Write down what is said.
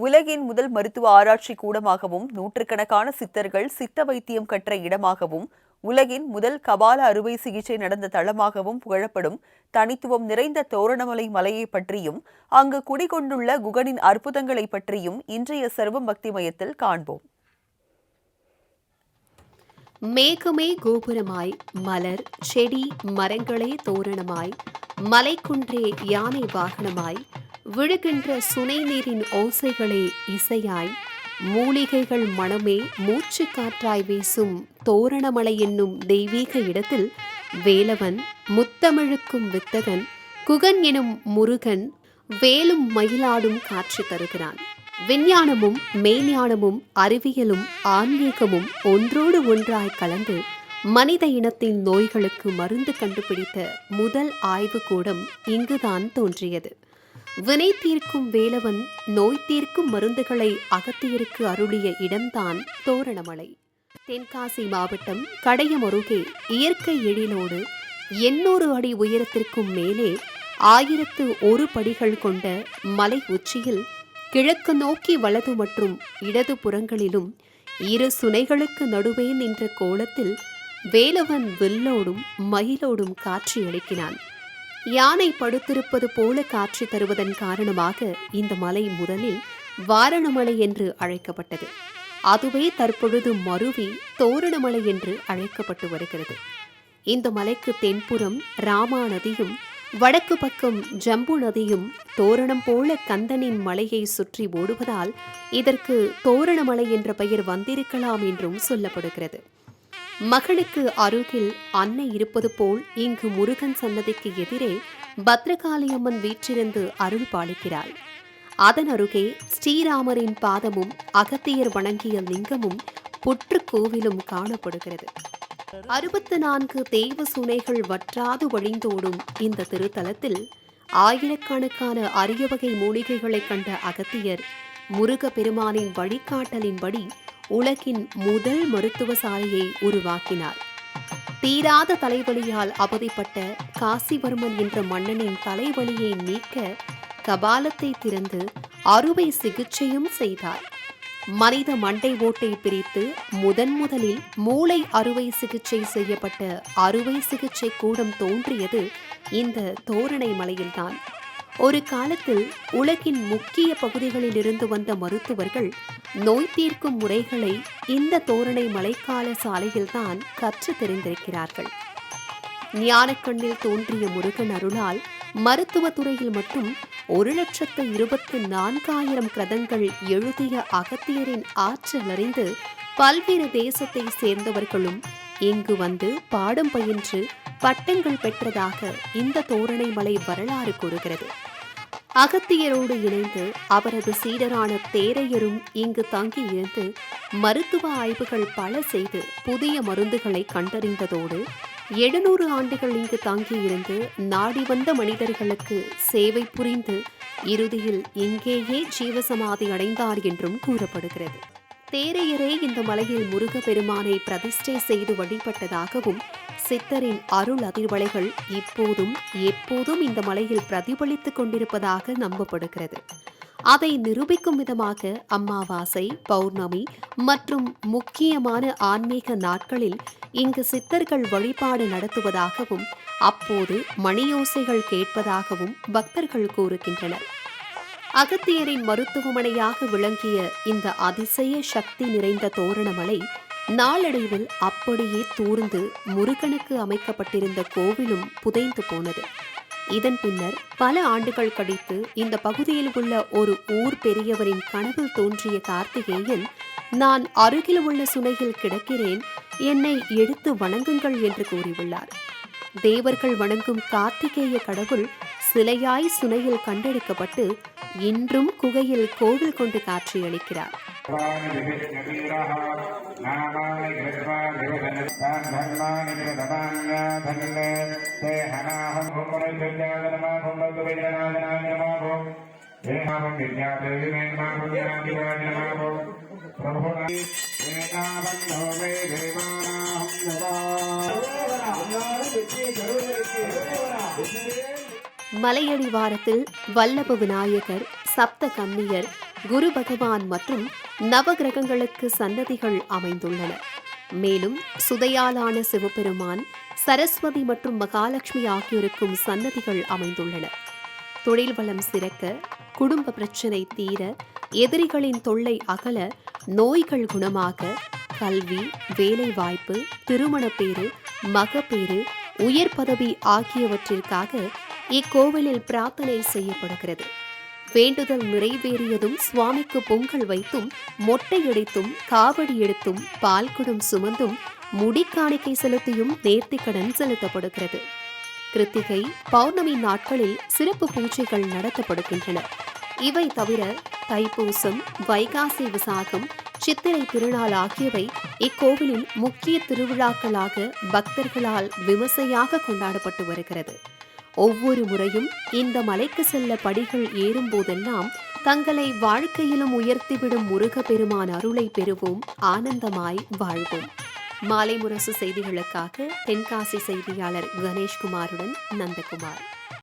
உலகின் முதல் மருத்துவ ஆராய்ச்சி கூடமாகவும் நூற்றுக்கணக்கான சித்தர்கள் சித்த வைத்தியம் கற்ற இடமாகவும் உலகின் முதல் கபால அறுவை சிகிச்சை நடந்த தளமாகவும் புகழப்படும் தனித்துவம் நிறைந்த தோரணமலை மலையை பற்றியும் அங்கு குடிகொண்டுள்ள குகனின் அற்புதங்களை பற்றியும் இன்றைய சர்வம் பக்தி மையத்தில் காண்போம். மேகமே கோபுரமாய் மலர் செடி மரங்களே தோரணமாய் மலைக்குன்றே யானை வாகனமாய் விழுகின்ற சுனை நீரின் ஓசைகளே இசையாய். மூலிகைகள் மனமே மூச்சு காற்றாய் வீசும் தோரணமலை என்னும் தெய்வீக இடத்தில் வேலவன் முத்தமிழுக்கும் வித்தகன் குகன் எனும் முருகன் வேலும் மயிலாடும் காட்சி தருகிறான். விஞ்ஞானமும் மெய்ஞானமும் அறிவியலும் ஆன்மீகமும் ஒன்றோடு ஒன்றாய் கலந்து மனித இனத்தின் நோய்களுக்கு மருந்து கண்டுபிடித்த முதல் ஆய்வுக்கூடம் இங்குதான் தோன்றியது. வினை தீர்க்கும் வேலவன் நோய் தீர்க்கும் மருந்துகளை அகத்தியருக்கு அருளிய இடம்தான் தோரணமலை. தென்காசி மாவட்டம் கடையம் அருகே இயற்கை எழிலோடு எண்ணூறு அடி உயரத்திற்கும் மேலே ஆயிரத்து ஒரு படிகள் கொண்ட மலை உச்சியில் கிழக்கு நோக்கி வலது மற்றும் இடது புறங்களிலும் இரு சுனைகளுக்கு நடுவே நின்ற கோலத்தில் வேலவன் வில்லோடும் மயிலோடும் காட்சியளிக்கிறான். யானை படுத்திருப்பது போல காட்சி தருவதன் காரணமாக இந்த மலை முதலில் வாரணமலை என்று அழைக்கப்பட்டது. அதுவே தற்பொழுது மருவி தோரணமலை என்று அழைக்கப்பட்டு வருகிறது. இந்த மலைக்கு தென்புறம் ராமா நதியும் வடக்கு பக்கம் ஜம்பு நதியும் தோரணம் போல கந்தனின் மலையை சுற்றி ஓடுவதால் இதற்கு தோரணமலை என்ற பெயர் வந்திருக்கலாம் என்றும் சொல்லப்படுகிறது. மகளுக்கு அருகில் அன்னை இருப்பது போல் இங்கு முருகன் சன்னதிக்கு எதிரே பத்ரகாளியம்மன் வீற்றிருந்து அருள் பாலிக்கிறாள். அதன் அருகே ஸ்ரீராமரின் பாதமும் அகத்தியர் வணங்கிய லிங்கமும் புற்று கோவிலும் காணப்படுகிறது. அறுபத்து நான்கு தெய்வ சுனைகள் வற்றாது வழிந்தோடும் இந்த திருத்தலத்தில் ஆயிரக்கணக்கான அரிய வகை மூலிகைகளை கண்ட அகத்தியர் முருக பெருமானின் வழிகாட்டலின்படி உலகின் முதல் மருத்துவ சாலையை உருவாக்கினார். தீராத தலைவலியால் அவதிப்பட்ட காசிவர்மன் என்ற மன்னனின் தலைவலியை நீக்க கபாலத்தை திறந்து அறுவை சிகிச்சையும் செய்தார். மனித மண்டை ஓட்டை பிரித்து முதன் முதலில் மூளை அறுவை சிகிச்சை செய்யப்பட்ட அறுவை சிகிச்சை கூடம் தோன்றியது இந்த தோரணை மலையில்தான். ஒரு காலத்தில் உலகின் முக்கிய பகுதிகளில் இருந்து வந்த மருத்துவர்கள் நோய் தீர்க்கும் முறைகளை இந்த தோரணை மலைக்கால சாலையில்தான் கற்று தெரிந்திருக்கிறார்கள். ஞானக்கண்ணில் தோன்றிய முருகன் அருளால் மருத்துவ துறையில் மட்டும் ஒரு லட்சத்து இருபத்து நான்காயிரம் கிரதங்கள் எழுதிய அகத்தியரின் ஆற்றல் அறிந்து பல்வேறு தேசத்தை சேர்ந்தவர்களும் இங்கு வந்து பாடம் பயின்று பட்டங்கள் பெற்றதாக இந்த தோரணை மலை வரலாறு கூறுகிறது. அகத்தியரோடு இணைந்து அவரது சீடரான தேரையரும் இங்கு தங்கியிருந்து மருத்துவ ஆய்வுகள் பல செய்து புதிய மருந்துகளை கண்டறிந்ததோடு எழுநூறு ஆண்டுகள் இங்கு தங்கியிருந்து நாடி வந்த மனிதர்களுக்கு சேவை புரிந்து இறுதியில் இங்கேயே ஜீவசமாதி அடைந்தார் என்றும் கூறப்படுகிறது. தேரையரே இந்த மலையில் முருகப்பெருமானை பிரதிஷ்டை செய்து வழிபட்டதாகவும் சித்தரின் அருள் அதிர்வலைகள் இப்போதும் எப்போதும் இந்த மலையில் பிரதிபலித்துக் கொண்டிருப்பதாக நம்பப்படுகிறது. அதை நிரூபிக்கும் விதமாக அம்மாவாசை பௌர்ணமி மற்றும் முக்கியமான ஆன்மீக நாட்களில் இங்கு சித்தர்கள் வழிபாடு நடத்துவதாகவும் அப்போது மணியோசைகள் கேட்பதாகவும் பக்தர்கள் கூறுகின்றனர். அகத்தியரின் மருத்துவமனையாக விளங்கிய இந்த அதிசய சக்தி நிறைந்த தோரணமலை நாளடைவில் அப்படியே தூர்ந்து முருகனுக்கு அமைக்கப்பட்டிருந்த கோவிலும் புதைந்து போனது. இதன் பின்னர் பல ஆண்டுகள் கழித்து இந்த பகுதியில் உள்ள ஒரு ஊர் பெரியவரின் கனவில் தோன்றிய கார்த்திகேயன் நான் அருகில் உள்ள சுனையில் கிடக்கிறேன் என்னை எடுத்து வணங்குங்கள் என்று கூறியுள்ளார். தேவர்கள் வணங்கும் கார்த்திகேய கடவுள் சிலையாய் சுனையில் கண்டெடுக்கப்பட்டு இன்றும் குகையில் கோவில் கொண்டு காட்சியளிக்கிறார். மலையடிவாரத்தில் வல்லப விநாயகர் சப்த கன்னியர் குரு பகவான் மற்றும் நவகிரகங்களுக்கு சன்னதிகள் அமைந்துள்ளன. மேலும் சுதையாலான சிவபெருமான் சரஸ்வதி மற்றும் மகாலட்சுமி ஆகியோருக்கும் சன்னதிகள் அமைந்துள்ளன. தொழில் வளம் சிறக்க குடும்ப பிரச்சனை தீர எதிரிகளின் தொல்லை அகல நோய்கள் குணமாக கல்வி வேலைவாய்ப்பு திருமணப்பேறு மகப்பேறு உயர் பதவி ஆகியவற்றிற்காக இக்கோவிலில் பிரார்த்தனை செய்யப்படுகிறது. வேண்டுதல் நிறைவேறியதும் சுவாமிக்கு பொங்கல் வைத்தும் மொட்டையடித்தும் காவடி எடுத்தும் பால் குடம் சுமந்தும் முடிக்காணிக்கை செலுத்தியும் நேர்த்திக்கடன் செலுத்தப்படுகிறது. கிருத்திகை பௌர்ணமி நாட்களில் சிறப்பு பூஜைகள் நடத்தப்படுகின்றன. இவை தவிர தைப்பூசம் வைகாசி விசாகம் சித்திரை திருநாள் ஆகியவை இக்கோவிலின் முக்கிய திருவிழாக்களாக பக்தர்களால் விமர்சையாக கொண்டாடப்பட்டு வருகிறது. ஒவ்வொரு முறையும் இந்த மலைக்கு செல்ல படிகள் ஏறும் போதெல்லாம் தங்களை வாழ்க்கையிலும் உயர்த்திவிடும் முருகப்பெருமான் அருளை பெறுவோம். ஆனந்தமாய் வாழ்வோம். மாலை முரசு செய்திகளுக்காக தென்காசி செய்தியாளர் கணேஷ்குமாருடன் நந்தகுமார்.